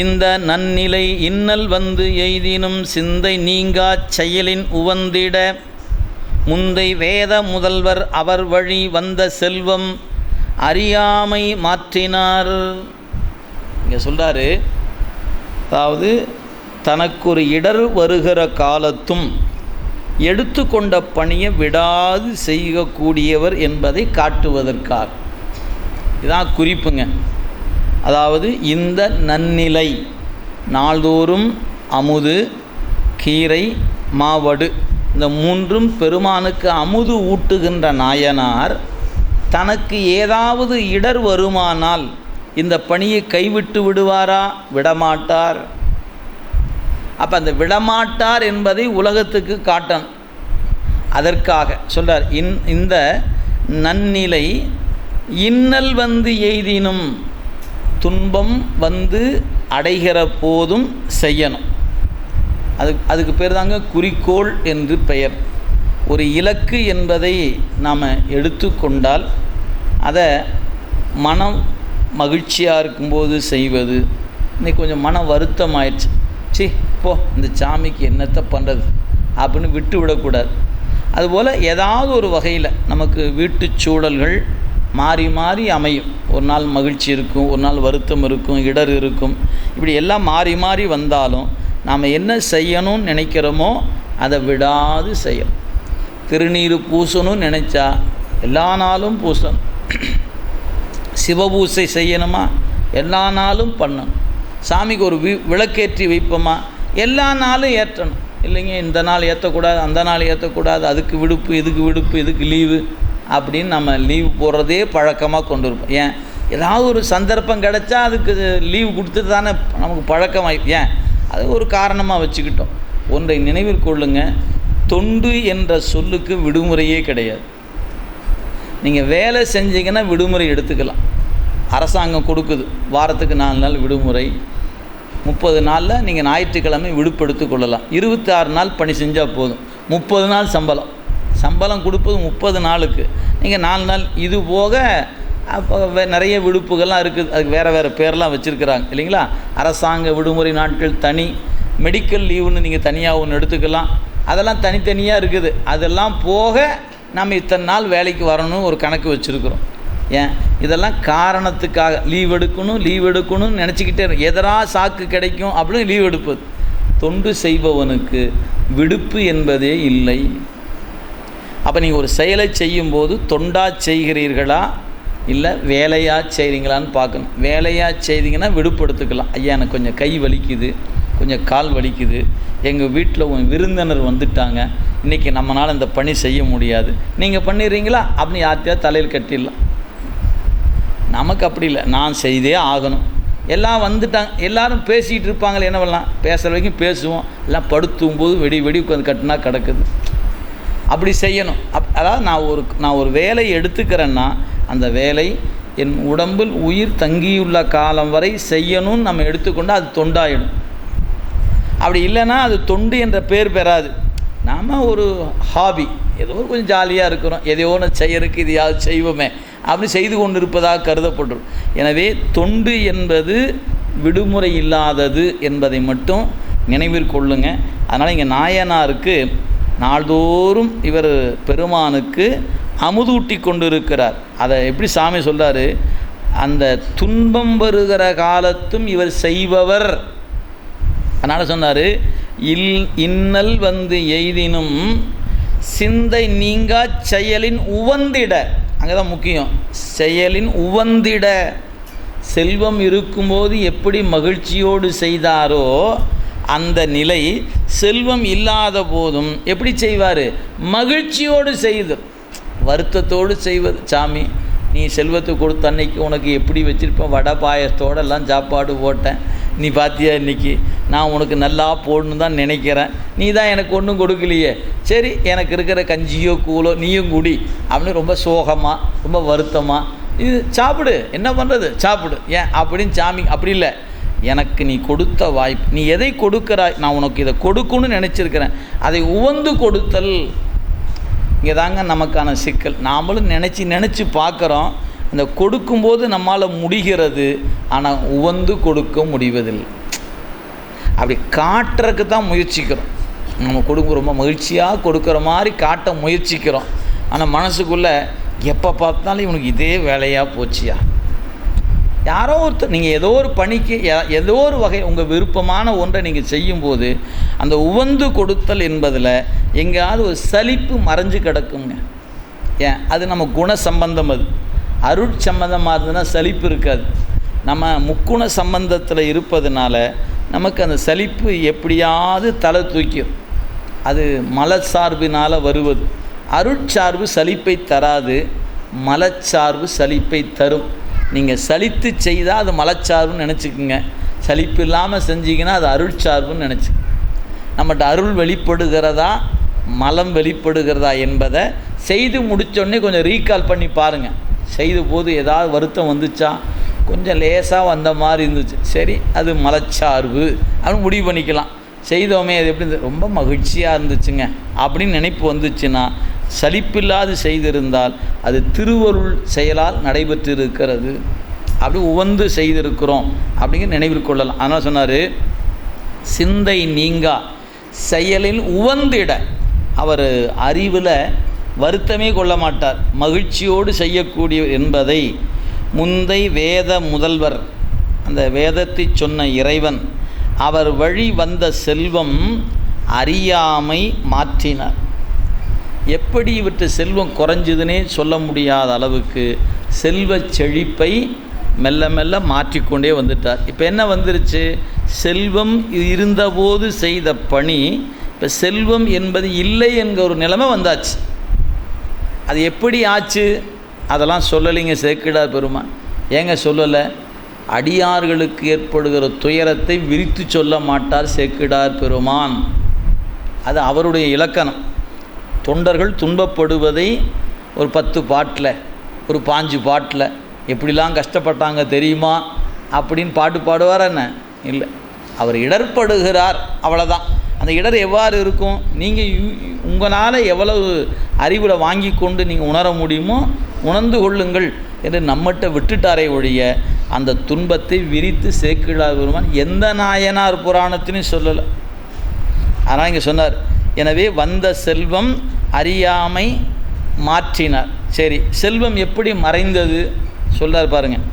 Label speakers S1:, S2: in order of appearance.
S1: இந்த நன்னிலை இன்னல் வந்து எய்தினும் சிந்தை நீங்காச் செயலின் உவந்திட. முந்தை வேத முதல்வர் அவர் வழி வந்த செல்வம் அறியாமை மாற்றினார். இங்கே சொல்கிறாரு அதாவது தனக்கு ஒரு இடர் வருகிற காலத்தும் எடுத்துக்கொண்ட பணியை விடாது செய்யக்கூடியவர் என்பதை காட்டுவதற்காக. இதான் குறிப்புங்க. அதாவது இந்த நன்னிலை நாள்தோறும் அமுது கீரை மாவடு இந்த மூன்றும் பெருமானுக்கு அமுது ஊட்டுகின்ற நாயனார் தனக்கு ஏதாவது இடர் வருமானால் இந்த பணியை கைவிட்டு விடுவாரா? விடமாட்டார். அப்போ அந்த விடமாட்டார் என்பதை உலகத்துக்கு காட்டன் அதற்காக சொல்கிறார் இன் இந்த நன்னிலை இன்னல் வந்து எய்தினும் துன்பம் வந்து அடைகிற போதும் செய்யணும். அது அதுக்கு பேர் தாங்க குறிக்கோள் என்று பெயர். ஒரு இலக்கு என்பதை நாம் எடுத்துக்கொண்டால் அதை மனம் மகிழ்ச்சியாக இருக்கும்போது செய்வது இன்னைக்கு கொஞ்சம் மன வருத்தம் ஆயிடுச்சு சி போ இந்த சாமிக்கு என்னத்தை பண்ணுறது அப்படின்னு விட்டு விடக்கூடாது. அதுபோல் ஏதாவது ஒரு வகையில் நமக்கு வீட்டு சூழல்கள் மாறி மாறி அமையும். ஒரு நாள் மகிழ்ச்சி இருக்கும் ஒரு நாள் வருத்தம் இருக்கும் இடர் இருக்கும். இப்படி எல்லாம் மாறி மாறி வந்தாலும் நாம் என்ன செய்யணும்னு நினைக்கிறோமோ அதை விடாது செய்யணும். திருநீர் பூசணும்னு நினச்சா எல்லா நாளும் பூசணும். சிவபூசை செய்யணுமா? எல்லா நாளும் பண்ணணும். சாமிக்கு ஒரு வி விளக்கேற்றி வைப்போமா? எல்லா நாளும் ஏற்றணும். இல்லைங்க இந்த நாள் ஏற்றக்கூடாது அந்த நாள் ஏற்றக்கூடாது அதுக்கு விடுப்பு இதுக்கு விடுப்பு இதுக்கு லீவு அப்படின்னு நம்ம லீவு போடுறதே பழக்கமாக கொண்டு இருப்போம். ஏன்? ஏதாவது ஒரு சந்தர்ப்பம் கிடைச்சா அதுக்கு லீவு கொடுத்துட்டு தானே நமக்கு பழக்கமாகி ஏன்? அது ஒரு காரணமாக வச்சுக்கிட்டோம். ஒன்றை நினைவில் கொள்ளுங்க. தொண்டு என்ற சொல்லுக்கு விடுமுறையே கிடையாது. நீங்கள் வேலை செஞ்சீங்கன்னா விடுமுறை எடுத்துக்கலாம். அரசாங்கம் கொடுக்குது. வாரத்துக்கு நாலு நாள் விடுமுறை. முப்பது நாளில் நீங்கள் ஞாயிற்றுக்கிழமை விடுப்பெடுத்து கொள்ளலாம். இருபத்தாறு நாள் பணி செஞ்சால் போதும். முப்பது நாள் சம்பளம். சம்பளம் கொடுப்பது முப்பது நாளுக்கு. நீங்கள் நாலு நாள் இது போக அப்போ வே- நிறைய விடுப்புகள்லாம் இருக்குது. அதுக்கு வேறு வேறு பேர்லாம் வச்சுருக்கிறாங்க. இல்லைங்களா? அரசாங்க விடுமுறை நாட்கள் தனி. மெடிக்கல் லீவுன்னு நீங்கள் தனியாக ஒன்று எடுத்துக்கலாம். அதெல்லாம் தனித்தனியாக இருக்குது. அதெல்லாம் போக நம்ம இத்தனை நாள் வேலைக்கு வரணும்னு ஒரு கணக்கு வச்சுருக்குறோம். ஏன்? இதெல்லாம் காரணத்துக்காக. லீவ் எடுக்கணும் லீவ் எடுக்கணும்னு நினச்சிக்கிட்டே இரு- எதரா சாக்கு கிடைக்கும் அப்படின்னு லீவ் எடுப்பது. தொண்டு செய்பவனுக்கு விடுப்பு என்பதே இல்லை. அப்போ நீங்கள் ஒரு செயலை செய்யும்போது தொண்டா செய்கிறீர்களா? இல்லை வேலையாக செய்கிறீங்களான்னு பார்க்கணும். வேலையாக செய்தீங்கன்னா விடுப்படுத்துக்கலாம் ஐயா எனக்கு கொஞ்சம் கை வலிக்குது. கொஞ்சம் கால் வலிக்குது. எங்கள் வீட்டில் உன் விருந்தினர் வந்துட்டாங்க. இன்றைக்கி நம்மளால் இந்த பணி செய்ய முடியாது. நீங்கள் பண்ணிடுறீங்களா அப்படின்னு யார்கிட்டயாவது தலையில் கட்டிடலாம். நமக்கு அப்படி இல்லை. நான் செய்தே ஆகணும். எல்லாம் வந்துட்டாங்க. எல்லோரும் பேசிகிட்டு இருப்பாங்களே என்ன பண்ணலாம் பேசுகிற வரைக்கும் பேசுவோம். எல்லாம் படுத்தும் போது வெடி வெடி உட்காந்து கட்டினா கிடக்குது. அப்படி செய்யணும். அப் அதாவது நான் ஒரு நான் ஒரு வேலை எடுத்துக்கிறேன்னா அந்த வேலை என் உடம்பில் உயிர் தங்கியுள்ள காலம் வரை செய்யணும்னு நம்ம எடுத்துக்கொண்டு அது தொண்டாயிடும். அப்படி இல்லைன்னா அது தொண்டு என்ற பேர் பெறாது. நாம் ஒரு ஹாபி ஏதோ கொஞ்சம் ஜாலியாக இருக்கிறோம். எதையோ ஒன்று செய்யறதுக்கு இதையாவது செய்வோமே. அப்படி செய்து கொண்டு இருப்பதாக கருதப்பட்டுரும் எனவே தொண்டு என்பது விடுமுறை இல்லாதது என்பதை மட்டும் நினைவிற்கொள்ளுங்க அதனால் இங்கே நாயனாருக்கு நாள்தோறும் இவர் பெருமானுக்கு அமுதூட்டி கொண்டு இருக்கிறார் அதை எப்படி சாமி சொல்கிறார் அந்த துன்பம் வருகிற காலத்தும் இவர் செய்பவர். அதனால் சொன்னார் இல் இன்னல் வந்து எய்தினும் சிந்தை நீங்கா செயலின் உவந்திட. அங்கே தான் முக்கியம். செயலின் உவந்திட. செல்வம் இருக்கும்போது எப்படி மகிழ்ச்சியோடு செய்தாரோ அந்த நிலை செல்வம் இல்லாத போதும் எப்படி செய்வார்? மகிழ்ச்சியோடு செய்து. வருத்தத்தோடு செய்வது. சாமி நீ செல்வத்தை கொடுத்த அன்னைக்கு உனக்கு எப்படி வச்சிருப்பேன்? வடை பாயசத்தோடெல்லாம் சாப்பாடு போட்டேன். நீ பார்த்தியா இன்னைக்கு? நான் உனக்கு நல்லா போடணும் தான் நினைக்கிறேன். நீ தான் எனக்கு ஒன்றும் கொடுக்கலையே. சரி எனக்கு இருக்கிற கஞ்சியோ கூலோ நீயும் குடி. அப்படின்னு ரொம்ப சோகமாக ரொம்ப வருத்தமாக இது சாப்பிடு. என்ன பண்ணுறது சாப்பிடு. ஏன்? அப்படின்னு சாமி அப்படி இல்லை. எனக்கு நீ கொடுத்த வாய்ப்பு நீ எதை கொடுக்கிறாய் நான் உனக்கு இதை கொடுக்கணும்னு நினச்சிருக்கிறேன். அதை உவந்து கொடுத்தல் இங்கே தாங்க நமக்கான சிக்கல். நாமளும் நினச்சி நினச்சி பார்க்குறோம். இந்த கொடுக்கும்போது நம்மால் முடிகிறது ஆனால் உவந்து கொடுக்க முடிவதில்லை. அப்படி காட்டுறதுக்கு தான் முயற்சிக்கிறோம். நம்ம கொடுக்க ரொம்ப மகிழ்ச்சியாக கொடுக்குற மாதிரி காட்ட முயற்சிக்கிறோம். ஆனால் மனசுக்குள்ளே எப்போ பார்த்தாலும் இவனுக்கு இதே வேலையாக போச்சியா? யாரோ ஒருத்தர் நீங்கள் ஏதோ ஒரு பணிக்கு ஏதோ ஒரு வகை உங்கள் விருப்பமான ஒன்றை நீங்கள் செய்யும்போது அந்த உவந்து கொடுத்தல் என்பதில் எங்கேயாவது ஒரு சலிப்பு மறைஞ்சு கிடக்குங்க. ஏன்? அது நம்ம குண சம்பந்தம் அது. அருட்சம்பந்தமாக இருந்ததுன்னா சலிப்பு இருக்காது. நம்ம முக்குண சம்பந்தத்தில் இருப்பதுனால நமக்கு அந்த சலிப்பு எப்படியாவது தலை தூக்கிடும் அது மலச்சார்பினால் வருவது. அருட்சார்பு சலிப்பை தராது மலச்சார்பு சலிப்பை தரும். நீங்கள் சலித்து செய்தால் அது மலச்சார்புன்னு நினச்சிக்கோங்க. சலிப்பு இல்லாமல் செஞ்சீங்கன்னா அது அருட்சார்புன்னு நினச்சி நம்மகிட்ட அருள் வெளிப்படுகிறதா மலம் வெளிப்படுகிறதா என்பதை செய்து முடித்தோடனே கொஞ்சம் ரீகால் பண்ணி பாருங்கள் செய்த போது ஏதாவது வருத்தம் வந்துச்சா? கொஞ்சம் லேசாக வந்த மாதிரி இருந்துச்சு. சரி அது மலச்சார்பு. அப்படின்னு முடிவு பண்ணிக்கலாம். செய்தோமே அது எப்படி ரொம்ப மகிழ்ச்சியாக இருந்துச்சுங்க. அப்படின்னு நினைப்பு வந்துச்சுன்னா சலிப்பில்லாது செய்திருந்தால் அது திருவருள் செயலால் நடைபெற்று இருக்கிறது அப்படி உவந்து செய்திருக்கிறோம் அப்படிங்கிற நினைவில் கொள்ளலாம். ஆனால் சொன்னார் சிந்தை நீங்கா செயலில் உவந்திட. அவர் அறிவில் வருத்தமே கொள்ள மாட்டார். மகிழ்ச்சியோடு செய்யக்கூடிய என்பதை முந்தை வேத முதல்வர் அந்த வேதத்தை சொன்ன இறைவன் அவர் வழி வந்த செல்வம் அறியாமை மாற்றினார். எப்படி இவற்று செல்வம் குறைஞ்சதுன்னே சொல்ல முடியாத அளவுக்கு செல்வச் செழிப்பை மெல்ல மெல்ல மாற்றிக்கொண்டே வந்துட்டார். இப்போ என்ன வந்துருச்சு? செல்வம் இருந்தபோது செய்த பணி இப்போ செல்வம் என்பது இல்லை என்கிற ஒரு நிலைமை வந்தாச்சு. அது எப்படி ஆச்சு? அதெல்லாம் சொல்லலைங்க சேக்கிடார் பெருமான். ஏங்க சொல்லலை? அடியார்களுக்கு ஏற்படுகிற துயரத்தை விரித்து சொல்ல மாட்டார் சேக்கிடார் பெருமான். அது அவருடைய இலக்கணம். தொண்டர்கள் துன்பப்படுவதை ஒரு பத்து பாட்டில் ஒரு பாஞ்சு பாட்டில் எப்படிலாம் கஷ்டப்பட்டாங்க தெரியுமா? அப்படின்னு பாட்டு பாடுவார் என்ன? இல்லை. அவர் இடர்படுகிறார் அவ்வளோதான் அந்த இடர் எவ்வாறு இருக்கும்? நீங்கள் உங்களால் எவ்வளவு அறிவில் வாங்கி கொண்டு நீங்கள் உணர முடியுமோ உணர்ந்து கொள்ளுங்கள் என்று நம்மகிட்ட விட்டுட்டாரே ஒழிய அந்த துன்பத்தை விரித்து சேக்கிழார் பெருமான். எந்த நாயனார் புராணத்திலையும் சொல்லலை. அதனால் இங்கே சொன்னார் எனவே வந்த செல்வம் அறியாமை மாற்றினார். சரி செல்வம் எப்படி மறைந்தது? சொல்கிறார் பாருங்கள்